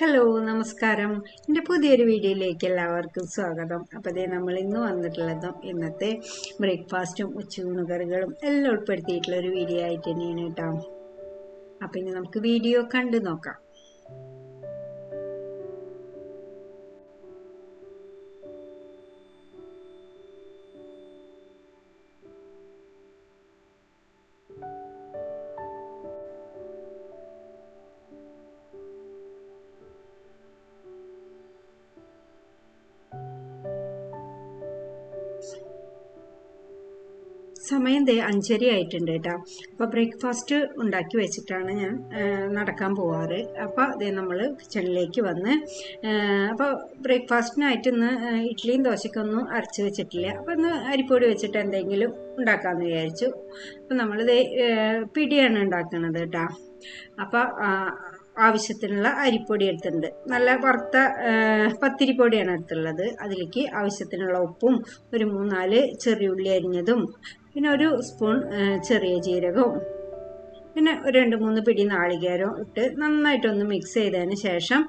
Hello നമസ്കാരം. എന്റെ പുതിയൊരു വീഡിയോയിലേക്ക് എല്ലാവർക്കും സ്വാഗതം. അപ്പോൾ അതേ നമ്മൾ ഇന്ന് വന്നിട്ടുള്ളതും ഇന്നത്തെ ബ്രേക്ക്ഫാസ്റ്റും ഉച്ചയൂണ് കറികളും എല്ലാം ഉൾപ്പെടുത്തിയിട്ടുള്ള ഒരു വീഡിയോ ആയിട്ട് തന്നെയാണ് കേട്ടോ. അപ്പം ഇനി നമുക്ക് വീഡിയോ കണ്ടു നോക്കാം. സമയം ദേ അഞ്ചര ആയിട്ടുണ്ട് കേട്ടോ. അപ്പോൾ ബ്രേക്ക്ഫാസ്റ്റ് ഉണ്ടാക്കി വെച്ചിട്ടാണ് ഞാൻ നടക്കാൻ പോവാറ്. അപ്പോൾ അതേ നമ്മൾ കിച്ചണിലേക്ക് വന്ന് അപ്പോൾ ബ്രേക്ക്ഫാസ്റ്റിനായിട്ട് ഇന്ന് ഇഡ്ഡലിയും ദോശയ്ക്കൊന്നും അരച്ച് വെച്ചിട്ടില്ല. അപ്പോൾ ഇന്ന് അരിപ്പൊടി വെച്ചിട്ട് എന്തെങ്കിലും ഉണ്ടാക്കാമെന്ന് വിചാരിച്ചു. അപ്പോൾ നമ്മൾ ദേ പിടിയാണ് ഉണ്ടാക്കുന്നത് കേട്ടോ. അപ്പോൾ ആവശ്യത്തിനുള്ള അരിപ്പൊടി എടുത്തിട്ടുണ്ട്. നല്ല വറുത്ത പത്തിരിപ്പൊടിയാണ് എടുത്തുള്ളത്. അതിലേക്ക് ആവശ്യത്തിനുള്ള ഉപ്പും ഒരു മൂന്നാൽ ചെറിയുള്ളി അരിഞ്ഞതും പിന്നെ ഒരു സ്പൂൺ ചെറിയ ജീരകവും. പിന്നെ ഒരു രണ്ട് മൂന്ന് പിടി നാളികേരവും ഇട്ട് നന്നായിട്ടൊന്ന് മിക്സ് ചെയ്തതിന് ശേഷം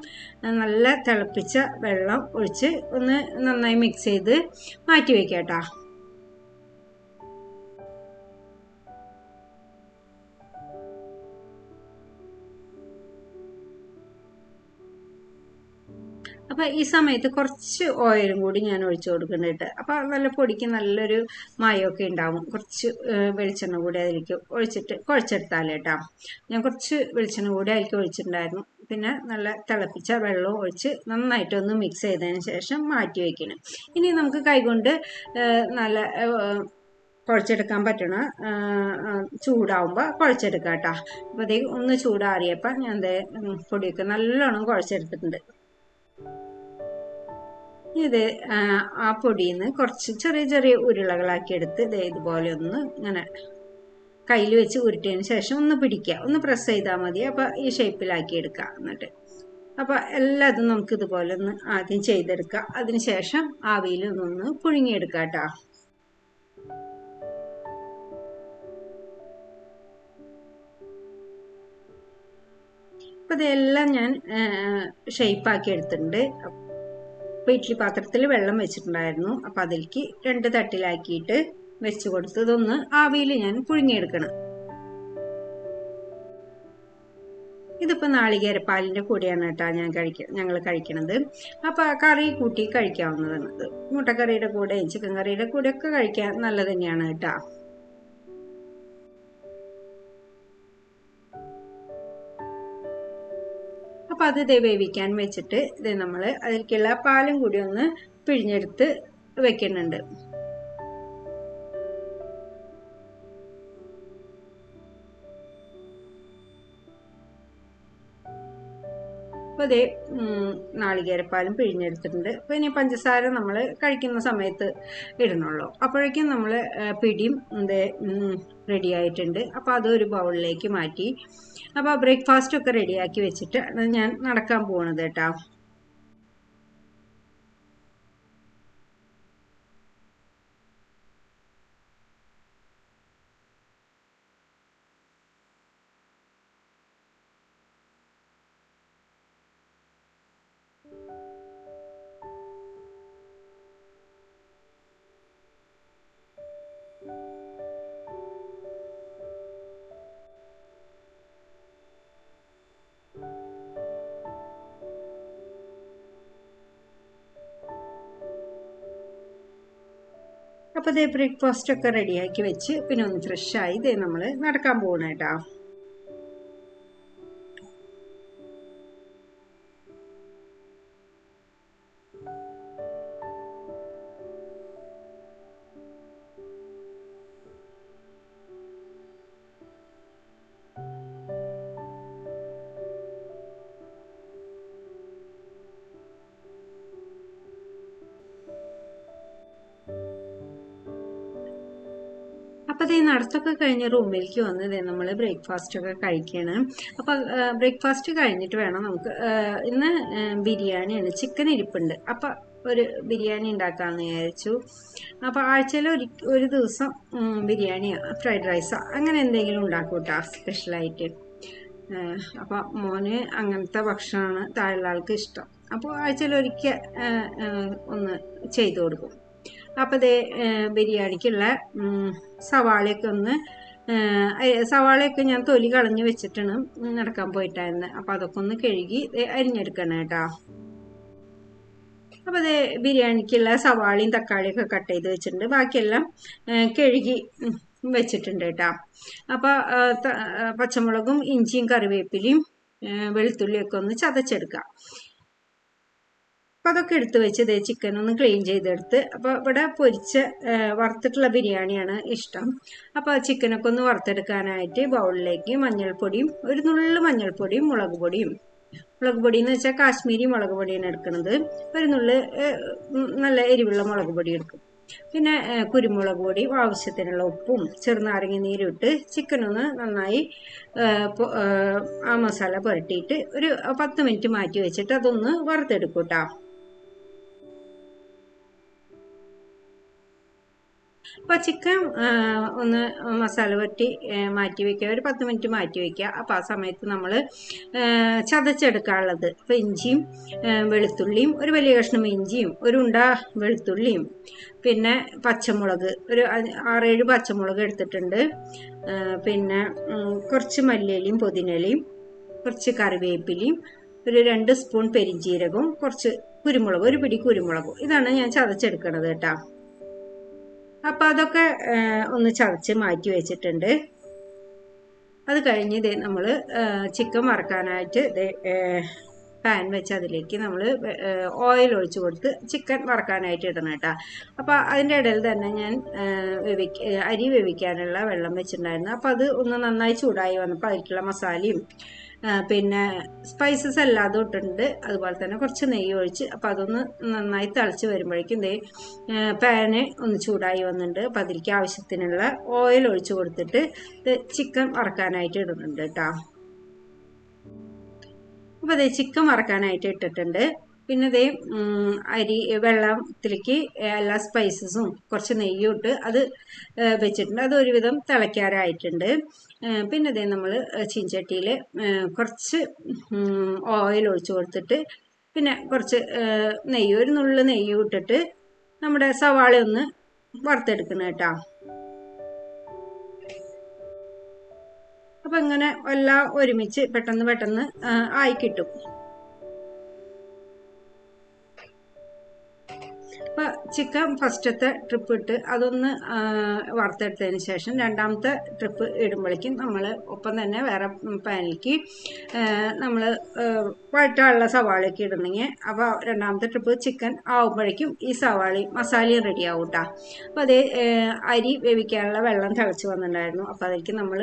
നല്ല തിളപ്പിച്ച വെള്ളം ഒഴിച്ച് ഒന്ന് നന്നായി മിക്സ് ചെയ്ത് മാറ്റി വയ്ക്കാം കേട്ടോ അപ്പോൾ ഈ സമയത്ത് കുറച്ച് ഓയിലും കൂടി ഞാൻ ഒഴിച്ചു കൊടുക്കുന്നുണ്ട്. അപ്പോൾ നല്ല പൊടിക്ക് നല്ലൊരു മയമൊക്കെ ഉണ്ടാവും. കുറച്ച് വെളിച്ചെണ്ണ കൂടി അതിലേക്ക് ഒഴിച്ചിട്ട് കുഴച്ചെടുത്താൽ കേട്ടോ. ഞാൻ കുറച്ച് വെളിച്ചെണ്ണ കൂടി അതിലേക്ക് ഒഴിച്ചിട്ടുണ്ടായിരുന്നു. പിന്നെ നല്ല തിളപ്പിച്ച വെള്ളവും ഒഴിച്ച് നന്നായിട്ടൊന്ന് മിക്സ് ചെയ്തതിന് ശേഷം മാറ്റി വയ്ക്കണം ഇനി നമുക്ക് കൈകൊണ്ട് നല്ല കുഴച്ചെടുക്കാൻ പറ്റണ ചൂടാവുമ്പോൾ കുഴച്ചെടുക്കാം കേട്ടോ അപ്പോഴത്തേക്ക് ഒന്ന് ചൂടാറിയപ്പോൾ ഞാൻ പൊടിയൊക്കെ നല്ലോണം കുഴച്ചെടുത്തിട്ടുണ്ട്. ഇത് ആ, പൊടിയിൽ നിന്ന് കുറച്ച് ചെറിയ ചെറിയ ഉരുളകളാക്കി എടുത്ത് ദേ ഇതുപോലെ ഒന്ന് ഇങ്ങനെ കയ്യിൽ വെച്ച് ഉരുട്ടിയതിന് ശേഷം ഒന്ന് പിടിക്കുക. ഒന്ന് പ്രസ് ചെയ്താൽ മതി. അപ്പോൾ ഈ ഷേപ്പിലാക്കി എടുക്കുക എന്നിട്ട്. അപ്പോൾ എല്ലാതും നമുക്ക് ഇതുപോലെ ഒന്ന് ആദ്യം ചെയ്തെടുക്കുക. അതിന് ശേഷം ആവിയിൽ ഒന്ന് പുഴുങ്ങിയെടുക്കുക കേട്ടോ. അപ്പോൾ ഇതെല്ലാം ഞാൻ ഷേപ്പാക്കി എടുത്തിട്ടുണ്ട്. അപ്പോൾ ഇഡ്ഡലി പാത്രത്തിൽ വെള്ളം വെച്ചിട്ടുണ്ടായിരുന്നു. അപ്പോൾ അതിലേക്ക് രണ്ട് തട്ടിലാക്കിയിട്ട് വെച്ച് കൊടുത്ത് ഇതൊന്ന് ആവിയിൽ ഞാൻ പുഴുങ്ങിയെടുക്കണം. ഇതിപ്പോൾ നാളികേരപ്പാലിന്റെ കൂടിയാണ് കേട്ടോ ഞാൻ കഴിക്ക ഞങ്ങൾ കഴിക്കണത്. അപ്പോൾ ആ കറി കൂട്ടി കഴിക്കാവുന്നതാണ്. മുട്ടക്കറിയുടെ കൂടെയും ചിക്കൻ കറിയുടെ കൂടെയൊക്കെ കഴിക്കാൻ നല്ലത് തന്നെയാണ് കേട്ടോ. അത് ഇതേ വേവിക്കാൻ വെച്ചിട്ട് ഇത് നമ്മൾ അതിലേക്കുള്ള പാലും കൂടി ഒന്ന് പിഴിഞ്ഞെടുത്ത് വെക്കുന്നുണ്ട്. അപ്പോൾ അതേ നാളികേരപ്പാലും പിഴിഞ്ഞെടുത്തിട്ടുണ്ട്. അപ്പോൾ ഇനി പഞ്ചസാര നമ്മൾ കഴിക്കുന്ന സമയത്ത് ഇടണുള്ളൂ. അപ്പോഴേക്കും നമ്മൾ പിടിയും ഇതേ റെഡി ആയിട്ടുണ്ട്. അപ്പോൾ അതൊരു ബൗളിലേക്ക് മാറ്റി. അപ്പോൾ ബ്രേക്ക്ഫാസ്റ്റ് ഒക്കെ റെഡിയാക്കി വെച്ചിട്ട് ഞാൻ നടക്കാൻ പോകണത് കേട്ടോ. അപ്പോൾ ഇതേ ബ്രേക്ക്ഫാസ്റ്റ് ഒക്കെ റെഡിയാക്കി വെച്ച് പിന്നെ ഒന്ന് ഫ്രഷായി ഇതേ നമ്മൾ നടക്കാൻ പോകണം കേട്ടോ. അപ്പോൾ ഈ നടത്തൊക്കെ കഴിഞ്ഞ് റൂമിലേക്ക് വന്ന് നമ്മൾ ബ്രേക്ക്ഫാസ്റ്റ് ഒക്കെ കഴിക്കണം. അപ്പോൾ ബ്രേക്ക്ഫാസ്റ്റ് കഴിഞ്ഞിട്ട് വേണം നമുക്ക് ഇന്ന് ബിരിയാണിയാണ്. ചിക്കൻ ഇരിപ്പുണ്ട്. അപ്പോൾ ഒരു ബിരിയാണി ഉണ്ടാക്കാമെന്ന് വിചാരിച്ചു. അപ്പോൾ ആഴ്ചയിൽ ഒരു ഒരു ദിവസം ബിരിയാണി ബിരിയാണിയോ ഫ്രൈഡ് റൈസോ അങ്ങനെ എന്തെങ്കിലും ഉണ്ടാക്കും കേട്ടോ സ്പെഷ്യലായിട്ട് അപ്പം മോന് അങ്ങനത്തെ ഭക്ഷണമാണ് താഴെയുള്ള ആൾക്ക് ഇഷ്ടം. അപ്പോൾ ആഴ്ചയിൽ ഒരിക്കൽ ഒന്ന് ചെയ്തു കൊടുക്കും. അപ്പോൾ ദേ ബിരിയാണിക്കുള്ള സവാളയൊക്കെ ഒന്ന് സവാളയൊക്കെ ഞാൻ തൊലി കളഞ്ഞ് വെച്ചിട്ടാണ് നടക്കാൻ പോയിട്ടായിരുന്നത് അപ്പോൾ അതൊക്കെ ഒന്ന് കഴുകി അരിഞ്ഞെടുക്കണം കേട്ടോ. അപ്പോൾ അത് ബിരിയാണിക്കുള്ള സവാളയും തക്കാളിയൊക്കെ കട്ട് ചെയ്ത് വെച്ചിട്ടുണ്ട്. ബാക്കിയെല്ലാം കഴുകി വെച്ചിട്ടുണ്ട് കേട്ടോ. അപ്പോൾ പച്ചമുളകും ഇഞ്ചിയും കറിവേപ്പിലയും വെളുത്തുള്ളിയൊക്കെ ഒന്ന് ചതച്ചെടുക്കാം. അപ്പം അതൊക്കെ എടുത്തു വെച്ച് ഇതേ ചിക്കൻ ഒന്ന് ക്ലീൻ ചെയ്തെടുത്ത്. അപ്പോൾ ഇവിടെ പൊരിച്ച വറുത്തിട്ടുള്ള ബിരിയാണിയാണ് ഇഷ്ടം. അപ്പോൾ ചിക്കനൊക്കെ ഒന്ന് വറുത്തെടുക്കാനായിട്ട് ബൗളിലേക്ക് മഞ്ഞൾപ്പൊടിയും ഒരു നുള്ളു മഞ്ഞൾപ്പൊടിയും മുളക് പൊടിയും. മുളക് പൊടി എന്ന് വെച്ചാൽ കാശ്മീരി മുളക് പൊടിയാണ് എടുക്കുന്നത് ഒരു നുള്ളു നല്ല എരിവുള്ള മുളക് പൊടി എടുക്കും. പിന്നെ കുരുമുളക് പൊടി ആവശ്യത്തിനുള്ള ഉപ്പും ചെറുനാരങ്ങ നീരും ഇട്ട് ചിക്കനൊന്ന് നന്നായി ആ മസാല പുരട്ടിയിട്ട് ഒരു പത്ത് മിനിറ്റ് മാറ്റി വെച്ചിട്ട് അതൊന്ന് വറുത്തെടുക്കും അപ്പോൾ ചിക്കൻ ഒന്ന് മസാല പറ്റി മാറ്റി വയ്ക്കുക ഒരു പത്ത് മിനിറ്റ് മാറ്റി വയ്ക്കുക അപ്പോൾ ആ സമയത്ത് നമ്മൾ ചതച്ചെടുക്കാനുള്ളത്. അപ്പോൾ ഇഞ്ചിയും വെളുത്തുള്ളിയും ഒരു വലിയ കഷ്ണം ഇഞ്ചിയും ഒരു ഉണ്ട വെളുത്തുള്ളിയും പിന്നെ പച്ചമുളക് ഒരു ആറേഴ് പച്ചമുളക് എടുത്തിട്ടുണ്ട്. പിന്നെ കുറച്ച് മല്ലിയിലയും പുതിനയിലയും കുറച്ച് കറിവേപ്പിലയും ഒരു രണ്ട് സ്പൂൺ പെരിഞ്ജീരകവും കുറച്ച് കുരുമുളക് ഒരു പിടി കുരുമുളകും. ഇതാണ് ഞാൻ ചതച്ചെടുക്കണത് കേട്ടോ. അപ്പം അതൊക്കെ ഒന്ന് ചതച്ച് മാറ്റി വെച്ചിട്ടുണ്ട്. അത് കഴിഞ്ഞ് ഇതേ നമ്മൾ ചിക്കൻ വറക്കാനായിട്ട് ഇതേ പാൻ വെച്ച് അതിലേക്ക് നമ്മൾ ഓയിൽ ഒഴിച്ചു കൊടുത്ത് ചിക്കൻ വറക്കാനായിട്ട് ഇടണം കേട്ടോ. അപ്പോൾ അതിന്റെ ഇടയിൽ തന്നെ ഞാൻ വേവിക്ക അരി വേവിക്കാനുള്ള വെള്ളം വെച്ചിട്ടുണ്ടായിരുന്നു. അപ്പോൾ അത് ഒന്ന് നന്നായി ചൂടായി വന്നപ്പോൾ അതിലേക്കുള്ള മസാലയും പിന്നെ സ്പൈസസ് അല്ലാതെ ഇട്ടിട്ടുണ്ട്. അതുപോലെ തന്നെ കുറച്ച് നെയ്യ് ഒഴിച്ച് അപ്പം അതൊന്ന് നന്നായി തിളച്ച് വരുമ്പോഴേക്കും ദേ പാന് ഒന്ന് ചൂടായി വന്നിട്ടുണ്ട്. അപ്പം അതിലേക്ക് ആവശ്യത്തിനുള്ള ഓയിൽ ഒഴിച്ച് കൊടുത്തിട്ട് ചിക്കൻ വറക്കാനായിട്ട് ഇടുന്നുണ്ട് കേട്ടോ അപ്പോൾ അതേ ചിക്കൻ വറക്കാനായിട്ട് ഇട്ടിട്ടുണ്ട്. പിന്നെ ഇതേ അരി വെള്ളത്തിലേക്ക് എല്ലാ സ്പൈസസും കുറച്ച് നെയ്യും ഇട്ട് അത് വെച്ചിട്ടുണ്ട്. അത് ഒരുവിധം തിളയ്ക്കാറായിട്ടുണ്ട്. പിന്നെ ഇതേ നമ്മൾ ചീഞ്ചട്ടിയിൽ കുറച്ച് ഓയിൽ ഒഴിച്ച് കൊടുത്തിട്ട് പിന്നെ കുറച്ച് നെയ്യ് ഒരു നുള്ളു നെയ്യ് ഇട്ടിട്ട് നമ്മുടെ സവാള ഒന്ന് വറുത്തെടുക്കണം കേട്ടോ. അപ്പം ഇങ്ങനെ എല്ലാം ഒരുമിച്ച് പെട്ടെന്ന് പെട്ടെന്ന് ആയി കിട്ടും. ചിക്കൻ ഫസ്റ്റത്തെ ട്രിപ്പ് ഇട്ട് അതൊന്ന് വറുത്തെടുത്തതിന് ശേഷം രണ്ടാമത്തെ ട്രിപ്പ് ഇടുമ്പോഴേക്കും നമ്മൾ ഒപ്പം തന്നെ വേറെ പാനിലേക്ക് നമ്മൾ വഴറ്റാനുള്ള സവാളയൊക്കെ ഇടുന്നെങ്കിൽ അപ്പോൾ രണ്ടാമത്തെ ട്രിപ്പ് ചിക്കൻ ആവുമ്പോഴേക്കും ഈ സവാളയും മസാലയും റെഡി ആവും കേട്ടോ അപ്പോൾ അതേ അരി വേവിക്കാനുള്ള വെള്ളം തിളച്ച് വന്നിട്ടുണ്ടായിരുന്നു. അപ്പോൾ അതിലേക്ക് നമ്മൾ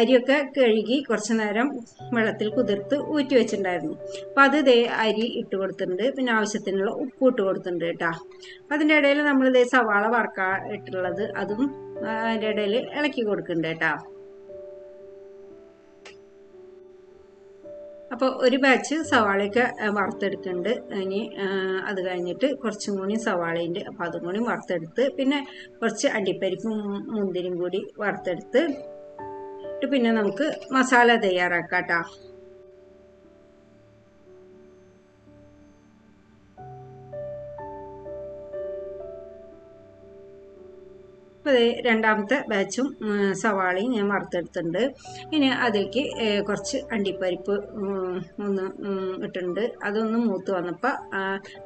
അരിയൊക്കെ കഴുകി കുറച്ച് നേരം വെള്ളത്തിൽ കുതിർത്ത് ഊറ്റി വെച്ചിട്ടുണ്ടായിരുന്നു. അപ്പോൾ അത് അരി ഇട്ട് കൊടുത്തിട്ടുണ്ട്. പിന്നെ ആവശ്യത്തിനുള്ള ഉപ്പ് ഇട്ട് കൊടുത്തിട്ടുണ്ട് കേട്ടോ അതിന്റെ ഇടയിൽ നമ്മൾ ഇതേ സവാള വറക്കായിട്ടുള്ളത് അതും അതിന്റെ ഇടയിൽ ഇളക്കി കൊടുക്കുന്നുണ്ട് കേട്ടോ. അപ്പോൾ ഒരു ബാച്ച് സവാളയൊക്കെ വറുത്തെടുക്കുന്നുണ്ട്. ഇനി അത് കഴിഞ്ഞിട്ട് കുറച്ചും കൂടി സവാളയുണ്ട് അപ്പോൾ അതും കൂടി വറുത്തെടുത്ത് പിന്നെ കുറച്ച് അടിപ്പരിപ്പും മുന്തിരിയും കൂടി വറുത്തെടുത്ത് പിന്നെ നമുക്ക് മസാല തയ്യാറാക്കാം കേട്ടോ. അപ്പോൾ രണ്ടാമത്തെ ബാച്ചും സവാളയും ഞാൻ വറുത്തെടുത്തിട്ടുണ്ട്. ഇനി അതിലേക്ക് കുറച്ച് അണ്ടിപ്പരിപ്പ് ഒന്ന് ഇട്ടിട്ടുണ്ട്. അതൊന്ന് മൂത്ത് വന്നപ്പോൾ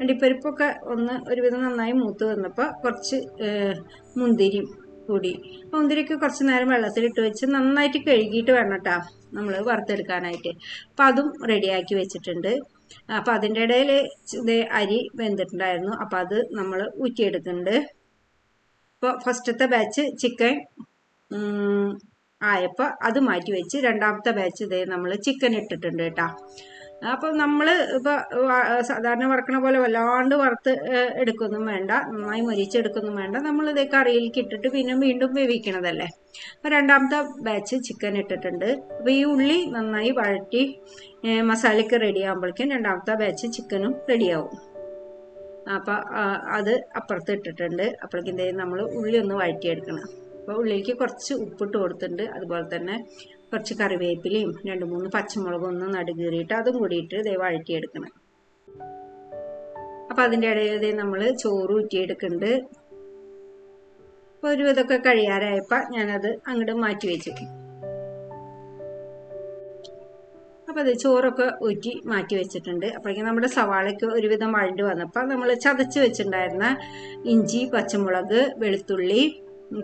അണ്ടിപ്പരിപ്പൊക്കെ ഒന്ന് ഒരുവിധം നന്നായി മൂത്ത് വന്നപ്പോൾ കുറച്ച് മുന്തിരി കൂടി. മുന്തിരിക്ക് കുറച്ച് നേരം വെള്ളത്തിലിട്ട് വെച്ച് നന്നായിട്ട് കഴുകിയിട്ട് വേണം കേട്ടോ നമ്മൾ വറുത്തെടുക്കാനായിട്ട്. അപ്പം അതും റെഡിയാക്കി വെച്ചിട്ടുണ്ട്. അപ്പം അതിന്റെ ഇടയിൽ അരി വെന്തിട്ടുണ്ടായിരുന്നു. അപ്പം അത് നമ്മൾ ഊറ്റിയെടുക്കുന്നുണ്ട്. ഇപ്പോൾ ഫസ്റ്റത്തെ ബാച്ച് ചിക്കൻ ആയപ്പോൾ അത് മാറ്റി വെച്ച് രണ്ടാമത്തെ ബാച്ച് ഇതേ നമ്മൾ ചിക്കൻ ഇട്ടിട്ടുണ്ട് കേട്ടോ അപ്പോൾ നമ്മൾ ഇപ്പോൾ സാധാരണ വറക്കണ പോലെ വല്ലാണ്ട് വറുത്ത് എടുക്കൊന്നും വേണ്ട നന്നായി മുരിച്ചെടുക്കൊന്നും വേണ്ട. നമ്മൾ ഇതേ കറിയിലേക്ക് ഇട്ടിട്ട് പിന്നെ വീണ്ടും വേവിക്കണതല്ലേ. അപ്പോൾ രണ്ടാമത്തെ ബാച്ച് ചിക്കൻ ഇട്ടിട്ടുണ്ട്. അപ്പോൾ ഈ ഉള്ളി നന്നായി വഴറ്റി മസാലയ്ക്ക് റെഡി ആകുമ്പോഴേക്കും രണ്ടാമത്തെ ബാച്ച് ചിക്കനും റെഡിയാവും അപ്പോൾ അത് അപ്പുറത്ത് ഇട്ടിട്ടുണ്ട്. അപ്പോഴേക്കും നമ്മൾ ഉള്ളി ഒന്ന് വഴറ്റിയെടുക്കണം. അപ്പോൾ ഉള്ളിലേക്ക് കുറച്ച് ഉപ്പിട്ട് കൊടുത്തിട്ടുണ്ട്. അതുപോലെ തന്നെ കുറച്ച് കറിവേപ്പിലയും രണ്ട് മൂന്ന് പച്ചമുളകും ഒന്ന് നടുകീറിയിട്ട് അതും കൂടിയിട്ട് ഇതേ വഴറ്റിയെടുക്കണം. അപ്പം അതിന്റെ ഇടയിൽ നമ്മൾ ചോറ് ഊറ്റിയെടുക്കുന്നുണ്ട്. അപ്പോൾ ഒരു ഇതൊക്കെ കഴിയാറായപ്പോൾ ഞാനത് അങ്ങോട്ട് മാറ്റി വെച്ചു. അപ്പോൾ അത് ചോറൊക്കെ ഊറ്റി മാറ്റി വെച്ചിട്ടുണ്ട്. അപ്പോഴേക്കും നമ്മുടെ സവാളയ്ക്ക് ഒരുവിധം വഴണ്ട് വന്നപ്പോൾ നമ്മൾ ചതച്ച് വെച്ചിട്ടുണ്ടായിരുന്ന ഇഞ്ചി പച്ചമുളക് വെളുത്തുള്ളി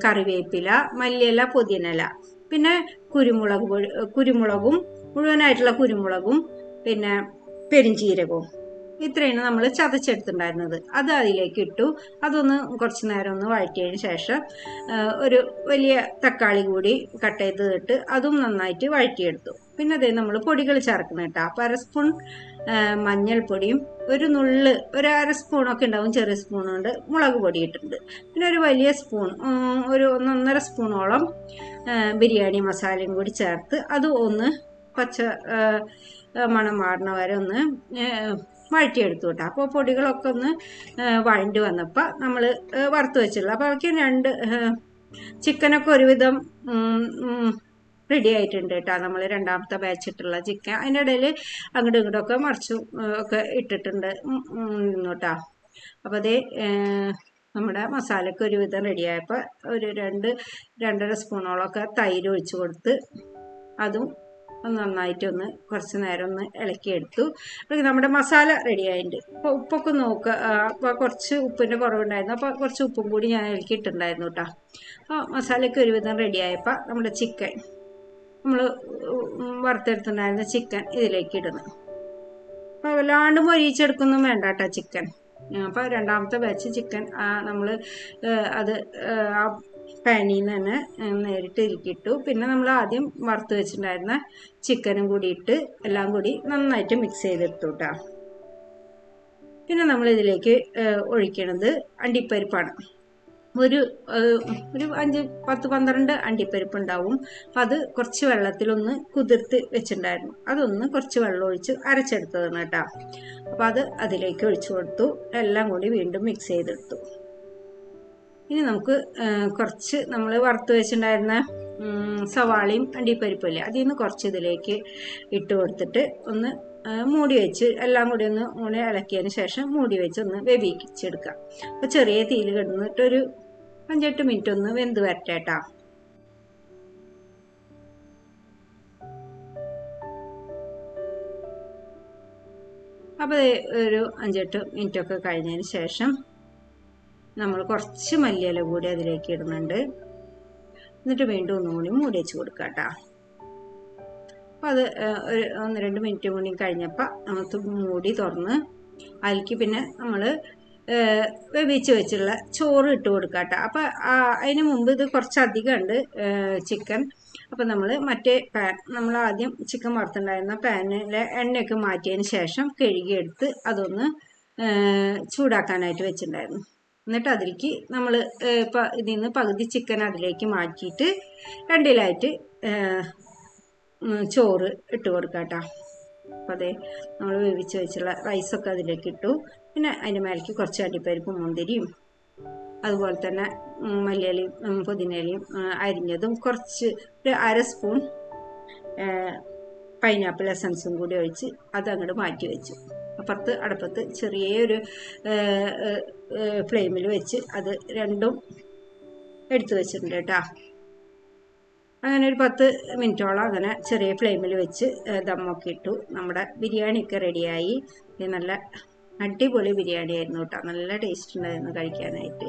കറിവേപ്പില മല്ലിയില പുതിനയില പിന്നെ കുരുമുളക് കുരുമുളകും മുഴുവനായിട്ടുള്ള കുരുമുളകും പിന്നെ പെരിഞ്ചീരകവും. ഇത്രയാണ് നമ്മൾ ചതച്ചെടുത്തിട്ടുണ്ടായിരുന്നത്. അത് അതിലേക്ക് ഇട്ടു. അതൊന്ന് കുറച്ച് നേരം ഒന്ന് വഴറ്റിയതിന് ശേഷം ഒരു വലിയ തക്കാളി കൂടി കട്ട് ചെയ്ത് ഇട്ട് അതും നന്നായിട്ട് വഴറ്റിയെടുത്തു. പിന്നെ അതേ നമ്മൾ പൊടികൾ ചേർക്കണം കേട്ടോ. അപ്പോൾ അര സ്പൂൺ മഞ്ഞൾപ്പൊടിയും ഒരു നുള്ള് ഒരു അര സ്പൂണൊക്കെ ഉണ്ടാവും ചെറിയ സ്പൂൺ കൊണ്ട് മുളക് പൊടി ഇട്ടിട്ടുണ്ട്. പിന്നെ ഒരു വലിയ സ്പൂൺ ഒരു ഒന്നൊന്നര സ്പൂണോളം ബിരിയാണി മസാലയും കൂടി ചേർത്ത് അത് ഒന്ന് പച്ച മണം മാറുന്ന വരെ ഒന്ന് വഴറ്റിയെടുത്തു കേട്ടോ. അപ്പോൾ പൊടികളൊക്കെ ഒന്ന് വഴണ്ടി വന്നപ്പോൾ നമ്മൾ വറുത്ത് വെച്ചുള്ളൂ അപ്പോൾ അവയ്ക്ക് രണ്ട് ചിക്കനൊക്കെ ഒരുവിധം റെഡി ആയിട്ടുണ്ട് കേട്ടോ. നമ്മൾ രണ്ടാമത്തെ ബാച്ചിട്ടുള്ള ചിക്കൻ. അതിന്റെ ഇടയിൽ അങ്ങോട്ടും ഇങ്ങോട്ടൊക്കെ മറിച്ചു ഒക്കെ ഇട്ടിട്ടുണ്ട്. കേട്ടോ. അപ്പോൾ അതേ നമ്മുടെ മസാലയ്ക്ക് ഒരുവിധം റെഡിയായപ്പോൾ ഒരു രണ്ട് രണ്ടര സ്പൂണോളമൊക്കെ തൈര് ഒഴിച്ച് കൊടുത്ത് അതും ഒന്ന് കുറച്ച് നേരം ഒന്ന് ഇളക്കിയെടുത്തു. അപ്പോൾ നമ്മുടെ മസാല റെഡി ആയിട്ടുണ്ട് അപ്പോൾ ഉപ്പൊക്കെ നോക്കുക അപ്പോൾ കുറച്ച് ഉപ്പിന്റെ കുറവുണ്ടായിരുന്നു. അപ്പോൾ കുറച്ച് ഉപ്പും കൂടി ഞാൻ ഇളക്കിയിട്ടുണ്ടായിരുന്നു കേട്ടോ അപ്പോൾ മസാലയ്ക്ക് ഒരുവിധം റെഡി ആയപ്പോൾ നമ്മുടെ ചിക്കൻ. നമ്മൾ വറുത്തെടുത്തിട്ടുണ്ടായിരുന്ന ചിക്കൻ ഇതിലേക്ക് ഇടുന്നു. അപ്പോൾ വല്ലാണ്ട് മൊരിയിച്ചെടുക്കൊന്നും വേണ്ട കേട്ടോ ചിക്കൻ. അപ്പോൾ രണ്ടാമത്തെ ബാച്ച് ചിക്കൻ നമ്മൾ അത് ആ പാനിൽ നിന്ന് നേരിട്ട് ഇരിക്കിട്ടു. പിന്നെ നമ്മൾ ആദ്യം വറുത്ത് വെച്ചിട്ടുണ്ടായിരുന്ന ചിക്കനും കൂടി ഇട്ട് എല്ലാം കൂടി നന്നായിട്ട് മിക്സ് ചെയ്തെടുത്തു കേട്ടോ പിന്നെ നമ്മൾ ഇതിലേക്ക് ഒഴിക്കണത് അണ്ടിപ്പരിപ്പാണ്. ഒരു ഒരു അഞ്ച് പത്ത് പന്ത്രണ്ട് അണ്ടിപ്പരിപ്പ് ഉണ്ടാവും അപ്പം അത് കുറച്ച് വെള്ളത്തിലൊന്ന് കുതിർത്ത് വെച്ചിട്ടുണ്ടായിരുന്നു അതൊന്ന് കുറച്ച് വെള്ളം ഒഴിച്ച് അരച്ചെടുത്തതാണ് കേട്ടോ. അപ്പോൾ അത് അതിലേക്ക് ഒഴിച്ചു കൊടുത്തു. എല്ലാം കൂടി വീണ്ടും മിക്സ് ചെയ്തെടുത്തു. ഇനി നമുക്ക് കുറച്ച് നമ്മൾ വറുത്ത് വെച്ചിട്ടുണ്ടായിരുന്ന സവാളയും അണ്ടിപ്പരിപ്പില്ലേ അതിൽ നിന്ന് കുറച്ച് ഇതിലേക്ക് ഇട്ട് കൊടുത്തിട്ട് ഒന്ന് മൂടി വെച്ച് എല്ലാം കൂടി ഒന്ന് ഊണി ഇളക്കിയതിന് ശേഷം മൂടി വെച്ച് ഒന്ന് വേവിച്ചെടുക്കാം. അപ്പോൾ ചെറിയ തീയിൽ കിടന്നിട്ട് ഒരു അഞ്ചെട്ട് മിനിറ്റ് ഒന്ന് വെന്ത് വരട്ടേട്ടാ അപ്പോൾ ഒരു അഞ്ചെട്ട് മിനിറ്റ് ഒക്കെ കഴിഞ്ഞതിന് ശേഷം നമ്മൾ കുറച്ച് മല്ലിയില കൂടി അതിലേക്ക് ഇടുന്നുണ്ട്. എന്നിട്ട് വീണ്ടും ഒന്നുകൂടി മൂടി വെച്ച് കൊടുക്കുക കേട്ടോ. അപ്പോൾ അത് ഒരു ഒന്ന് രണ്ട് മിനിറ്റ് കൂടി കഴിഞ്ഞപ്പോൾ നമുക്ക് മൂടി തുറന്ന് അതിലേക്ക് പിന്നെ നമ്മൾ വേവിച്ച് വെച്ചുള്ള ചോറ് ഇട്ട് കൊടുക്കുക കേട്ടോ. അപ്പോൾ അതിന് മുമ്പ് ഇത് കുറച്ചധികം ഉണ്ട് ചിക്കൻ. അപ്പോൾ നമ്മൾ മറ്റേ പാൻ നമ്മൾ ആദ്യം ചിക്കൻ വറുത്തുണ്ടായിരുന്ന പാനിലെ എണ്ണയൊക്കെ മാറ്റിയതിന് ശേഷം കഴുകിയെടുത്ത് അതൊന്ന് ചൂടാക്കാനായിട്ട് വെച്ചിട്ടുണ്ടായിരുന്നു. എന്നിട്ട് അതിലേക്ക് നമ്മൾ ഇതിൽ നിന്ന് പകുതി ചിക്കൻ അതിലേക്ക് മാറ്റിയിട്ട് രണ്ടിലായിട്ട് ചോറ് ഇട്ട് കൊടുക്കാം കേട്ടോ അപ്പോൾ അതെ നമ്മൾ വേവിച്ച് വെച്ചുള്ള റൈസൊക്കെ അതിലേക്ക് ഇട്ടു പിന്നെ അതിന്റെ മേലേക്ക് കുറച്ച് അടിപ്പരിപ്പും മുന്തിരിയും അതുപോലെ തന്നെ മല്ലിയിലയും പുതിനയിലയും അരിഞ്ഞതും കുറച്ച് ഒരു അര സ്പൂൺ പൈനാപ്പിൾ എസൻസും കൂടി ഒഴിച്ച് അത് അങ്ങോട്ട് മാറ്റി വെച്ചു. അപ്പുറത്ത് അടുപ്പത്ത് ചെറിയൊരു ഫ്ലെയിമിൽ വെച്ച് അത് രണ്ടും എടുത്തു വെച്ചിട്ടുണ്ട് കേട്ടോ. അങ്ങനെ ഒരു പത്ത് മിനിറ്റോളം അങ്ങനെ ചെറിയ ഫ്ലെയിമിൽ വെച്ച് ദമ്മൊക്കെ ഇട്ടു. നമ്മുടെ ബിരിയാണിയൊക്കെ റെഡിയായി. നല്ല അടിപൊളി ബിരിയാണി ആയിരുന്നു കേട്ടോ. നല്ല ടേസ്റ്റ് ഉണ്ടായിരുന്നു കഴിക്കാനായിട്ട്.